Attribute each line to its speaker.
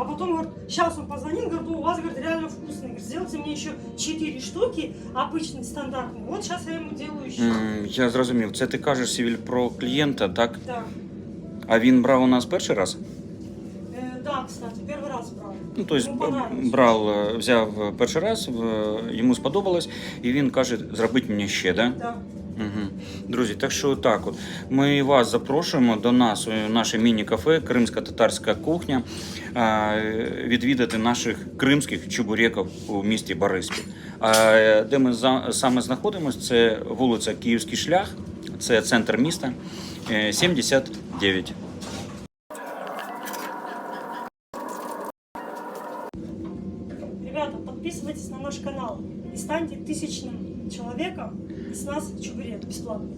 Speaker 1: А потом, говорит, сейчас он позвонил, говорит, «Ну, у вас, говорит, реально вкусный. Говорит, сделайте мне еще 4 штуки, обычный, стандартный. Вот сейчас я ему делаю еще.
Speaker 2: М, Я зрозумів. Це ти кажеш Сівіль про клієнта, так?
Speaker 1: Да.
Speaker 2: А він брав у нас перший раз?
Speaker 1: Э, да, кстати, первый раз брал.
Speaker 2: Ну, тобто
Speaker 1: Йому понравилось.
Speaker 2: брав, е, взяв перший раз, в- йому сподобалось, і він каже, зробіть мені ще, да?
Speaker 1: Да.
Speaker 2: Угу. Друзі, так що так от. Ми вас запрошуємо до нас у наше міні-кафе Кримська татарська кухня відвідати наших кримських чебуреків у місті Бориспіль. Де ми саме знаходимося, це вулиця Київський шлях, це центр міста, е, 79.
Speaker 1: Ребята, подписывайтесь на наш канал и станьте тысячным человеком. И с нас чебурек бесплатный.